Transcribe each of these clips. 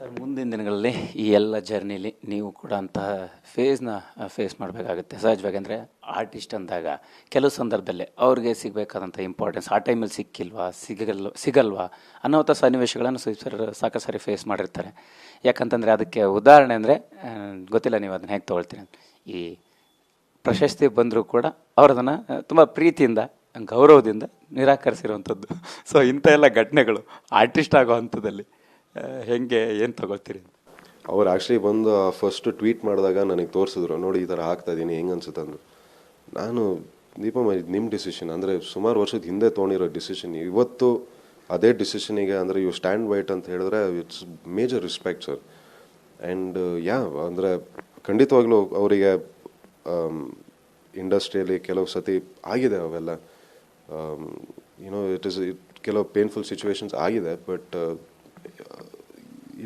Sir, ಮುಂದಿನ ದಿನಗಳಲ್ಲಿ ಈ ಎಲ್ಲ ಜರ್ನಿಲಿ ನೀವು ಕೂಡ ಅಂತಹ ಫೇಸ್ನ ಫೇಸ್ ಮಾಡಬೇಕಾಗುತ್ತೆ. ಸಹಜವಾಗಿ ಅಂದರೆ ಆರ್ಟಿಸ್ಟ್ ಅಂದಾಗ ಕೆಲವು ಸಂದರ್ಭದಲ್ಲಿ ಅವ್ರಿಗೆ ಸಿಗಬೇಕಾದಂಥ ಇಂಪಾರ್ಟೆನ್ಸ್ ಆ ಟೈಮಲ್ಲಿ ಸಿಕ್ಕಿಲ್ವಾ, ಸಿಗಲ್, ಸಿಗಲ್ವಾ ಅನ್ನೋಂಥ ಸನ್ನಿವೇಶಗಳನ್ನು ಸರ್ ಸಾಕಷ್ಟು ಫೇಸ್ ಮಾಡಿರ್ತಾರೆ. ಯಾಕಂತಂದರೆ ಅದಕ್ಕೆ ಉದಾಹರಣೆ ಅಂದರೆ ಗೊತ್ತಿಲ್ಲ ನೀವು ಅದನ್ನ ಹೇಗೆ ತೊಗೊಳ್ತೀರಿ ಈ ಪ್ರಶಸ್ತಿ ಬಂದರೂ ಕೂಡ ಅವ್ರದನ್ನು ತುಂಬ ಪ್ರೀತಿಯಿಂದ, ಗೌರವದಿಂದ ನಿರಾಕರಿಸಿರುವಂಥದ್ದು ಸೊ ಇಂಥ ಎಲ್ಲ ಘಟನೆಗಳು ಆರ್ಟಿಸ್ಟ್ ಆಗೋ ಹಂತದಲ್ಲಿ ಹೆಂಗೆ, ಏನು ತಗೊಳ್ತೀರಿ? ಅವ್ರು ಆ್ಯಕ್ಚುಲಿ ಬಂದು ಫಸ್ಟ್ ಟ್ವೀಟ್ ಮಾಡಿದಾಗ ನನಗೆ ತೋರಿಸಿದ್ರು, ನೋಡಿ ಈ ಥರ ಹಾಕ್ತಾ ಇದ್ದೀನಿ ಹೆಂಗೆ ಅನ್ಸುತ್ತೆ? ಅಂದ್ರು ನಾನು ದೀಪಮ್ಮ ನಿಮ್ಮ ಡಿಸಿಷನ್ ಅಂದರೆ ಸುಮಾರು ವರ್ಷದ ಹಿಂದೆ ತೊಗೊಂಡಿರೋ ಡಿಸಿಷನ್ ಇವತ್ತು ಅದೇ ಡಿಸಿಷನಿಗೆ ಅಂದರೆ ಯು ಸ್ಟ್ಯಾಂಡ್ ವೈಟ್ ಅಂತ ಹೇಳಿದ್ರೆ it's major respect sir and yeah, ಅಂದರೆ ಖಂಡಿತವಾಗ್ಲೂ ಅವರಿಗೆ ಇಂಡಸ್ಟ್ರಿಯಲ್ಲಿ ಕೆಲವು ಸತಿ ಆಗಿದೆ ಅವೆಲ್ಲ. ಯುನೋ ಇಟ್ ಇಸ್ ಕೆಲವು ಪೇನ್ಫುಲ್ ಸಿಚುವೇಶನ್ಸ್ ಆಗಿದೆ but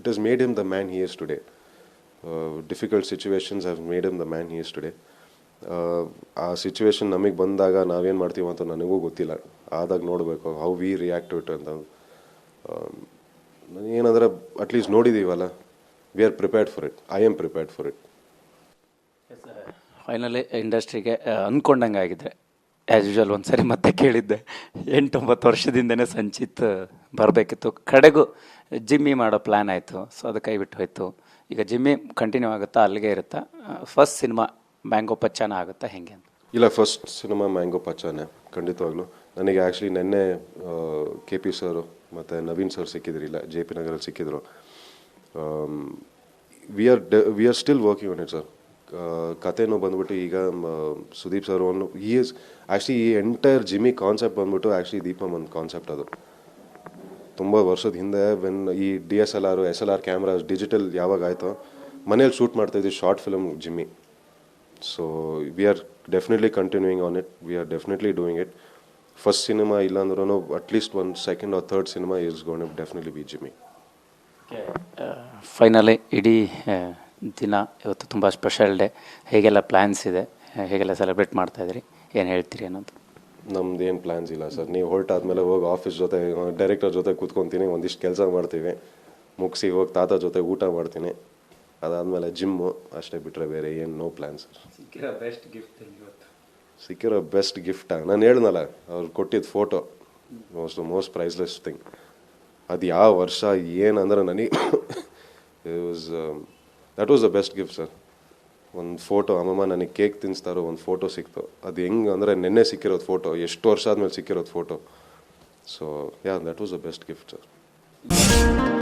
it has made him the man he is today. Uh, difficult situations have made him the man he is today. Uh, ಆ ಸಿಚುವೇಶನ್ ನಮಗೆ ಬಂದಾಗ ನಾವೇನು ಮಾಡ್ತೀವಿ ಅಂತ ನನಗೂ ಗೊತ್ತಿಲ್ಲ. ಆದಾಗ ನೋಡಬೇಕು ಹೌ ವಿ ರಿಯಾಕ್ಟ್ ಇಟ್ ಅಂತ. ಏನಂದ್ರೆ at least ನೋಡಿದ್ದೀವಲ್ಲ we are prepared for it I am prepared for it finally ಇಂಡಸ್ಟ್ರಿಗೆ ಅಂದ್ಕೊಂಡಂಗೆ ಆಗಿದ್ರೆ ಆ್ಯಸ್ ಯೂಶುವಲ್ ಒಂದು ಸರಿ ಮತ್ತೆ ಕೇಳಿದ್ದೆ. ಎಂಟೊಂಬತ್ತು ವರ್ಷದಿಂದನೇ ಸಂಚಿತ್ ಬರಬೇಕಿತ್ತು. ಕಡೆಗೂ ಜಿಮ್ಮಿ ಮಾಡೋ ಪ್ಲ್ಯಾನ್ ಆಯಿತು. ಸೊ ಅದು ಕೈ ಬಿಟ್ಟು ಹೋಯ್ತು. ಈಗ ಜಿಮ್ಮಿ ಕಂಟಿನ್ಯೂ ಆಗುತ್ತಾ? ಅಲ್ಲಿಗೆ ಇರುತ್ತಾ? ಫಸ್ಟ್ ಸಿನಿಮಾ ಮ್ಯಾಂಗೋ ಪಚ್ಚಾನ ಆಗುತ್ತಾ? ಹೆಂಗೆ ಅಂತ. ಇಲ್ಲ ಫಸ್ಟ್ ಸಿನಿಮಾ ಮ್ಯಾಂಗೋ ಪಚ್ಚಾನೆ ಖಂಡಿತವಾಗ್ಲು. ನನಗೆ ಆ್ಯಕ್ಚುಲಿ ನಿನ್ನೆ ಕೆ ಪಿ ಸರು ಮತ್ತು ನವೀನ್ ಸರ್ ಸಿಕ್ಕಿದ್ರಿಲ್ಲ ಜೆ ಪಿ ನಗರಲ್ಲಿ ಸಿಕ್ಕಿದ್ರು. We are the we are still working on it sir ಕಥೆನೂ ಬಂದ್ಬಿಟ್ಟು ಈಗ ಸುದೀಪ್ ಸರ್ ಒಂದು ಈ ಆ್ಯಕ್ಚುಲಿ ಈ ಎಂಟೈರ್ ಜಿಮ್ಮಿ ಕಾನ್ಸೆಪ್ಟ್ ಬಂದ್ಬಿಟ್ಟು ಆ್ಯಕ್ಚುಲಿ ದೀಪಮ್ ಒಂದು ಕಾನ್ಸೆಪ್ಟ್ ಅದು. ತುಂಬ ವರ್ಷದ ಹಿಂದೆ ವೆನ್ ಈ D S L R S L R cameras digital ಯಾವಾಗ ಆಯಿತೋ ಮನೇಲಿ ಶೂಟ್ ಮಾಡ್ತಾ ಇದ್ವಿ short film Jimmy so we are definitely continuing on it we are definitely doing it first cinema ಇಲ್ಲಾಂದ್ರೂ at least ಒಂದು second or third cinema is gonna definitely be Jimmy finally ಇಡೀ ದಿನ ಇವತ್ತು ತುಂಬ ಸ್ಪೆಷಲ್ ಡೇ ಹೇಗೆಲ್ಲ plans ಇದೆ? ಹೇಗೆಲ್ಲ celebrate ಮಾಡ್ತಾ ಇದ್ದೀರಿ? ಏನು ಹೇಳ್ತೀರಿ ಅನ್ನೋದು? ನಮ್ದು ಏನು ಪ್ಲ್ಯಾನ್ಸ್ ಇಲ್ಲ ಸರ್. ನೀವು ಹೊರಟಾದ್ಮೇಲೆ ಹೋಗಿ ಆಫೀಸ್ ಜೊತೆ ಡೈರೆಕ್ಟರ್ ಜೊತೆ ಕೂತ್ಕೊತೀನಿ ಒಂದಿಷ್ಟು ಕೆಲಸ ಮಾಡ್ತೀವಿ. ಮುಗಿಸಿ ಹೋಗಿ ತಾತ ಜೊತೆ ಊಟ ಮಾಡ್ತೀನಿ. ಅದಾದಮೇಲೆ ಜಿಮ್ಮು ಅಷ್ಟೇ ಬಿಟ್ಟರೆ ಬೇರೆ ಏನು no plan sir. Best gift ಸಿಕ್ಕಿರೋ ಬೆಸ್ಟ್ ಗಿಫ್ಟಾ ನಾನು ಹೇಳ್ದಲ್ಲ ಅವ್ರು ಕೊಟ್ಟಿದ್ದ photo most most priceless thing ಅದು ಯಾವ ವರ್ಷ ಏನಂದ್ರೆ ನನಗೆ was that was the best gift sir ಒಂದು ಫೋಟೋ, ಅಮ್ಮಮ್ಮ ನನಗೆ ಕೇಕ್ ತಿನ್ನಿಸ್ತಾರೋ ಒಂದು ಫೋಟೋ ಸಿಕ್ತು. ಅದು ಹೆಂಗೆ ಅಂದರೆ ನೆನ್ನೆ ಸಿಕ್ಕಿರೋದು ಫೋಟೋ, ಎಷ್ಟು ವರ್ಷ ಆದಮೇಲೆ ಸಿಕ್ಕಿರೋದು photo. So yeah that was the best gift sir